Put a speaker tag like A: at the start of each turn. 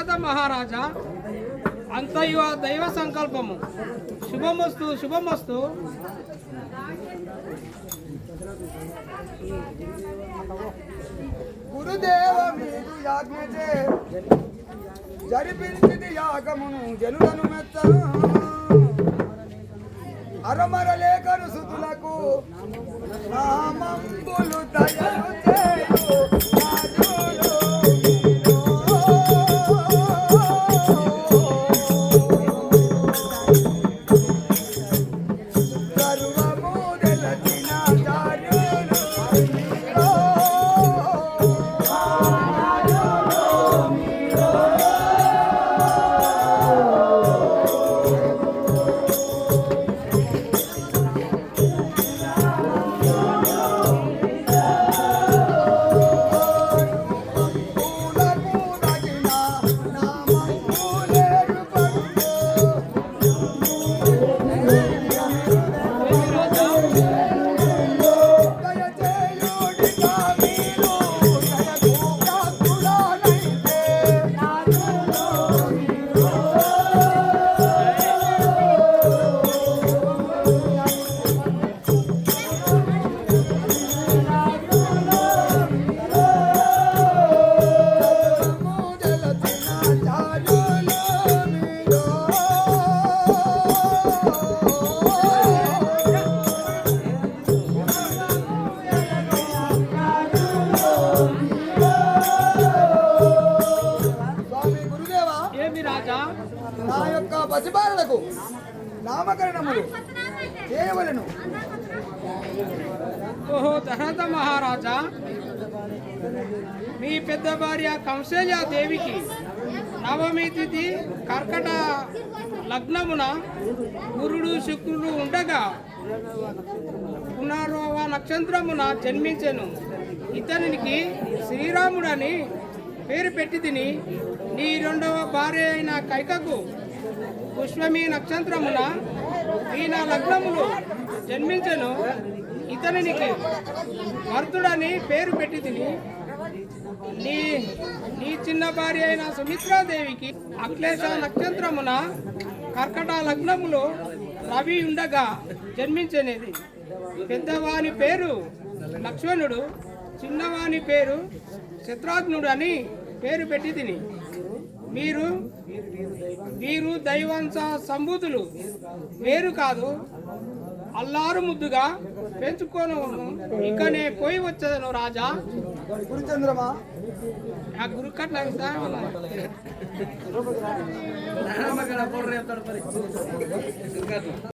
A: భరత మహారాజా అంతయు దైవ సంకల్పము. శుభమస్తు శుభమస్తు.
B: గురుదేవ మీకు యాజ్ఞ జరిపించింది యాగమును జనులను మెత్త. అరమరలేఖను సుతులకు నామంబులు దయలు నా యొక్క పసిబాలలకు నామకరణములు చేయవలను.
A: ఓహో దశరథ మహారాజా మీ పెద్ద భార్య కంసేజ దేవికి నవమి తిథి కర్కట లగ్నమున గురుడు శుక్రుడు ఉండగా పునర్వ నక్షత్రమున జన్మించెను. ఇతనికి శ్రీరాముడని పేరు పెట్టి తిని నీ రెండవ భార్య అయిన కైకకు పుష్పమి నక్షత్రమున ఈయన లగ్నములు జన్మించెను ఇతనికి భర్తుడని పేరు పెట్టి తిని నీ నీ చిన్న భార్య అయిన సుమిత్రాదేవికి అఖిలేశ నక్షత్రమున కర్కట లగ్నములో రవి ఉండగా జన్మించనేది. పెద్దవాని పేరు లక్ష్మణుడు. చిన్నవాని పేరు శత్రుఘ్నుడు అని పేరు పెట్టి తిని. మీరు వీరు దైవంశ సంబూతులు వేరు కాదు అల్లారు ముద్దుగా పెంచుకోను ఇకనే పోయి వచ్చేదను రాజా.
B: గురుచంద్రమా?
A: ఆ గురుకట్ల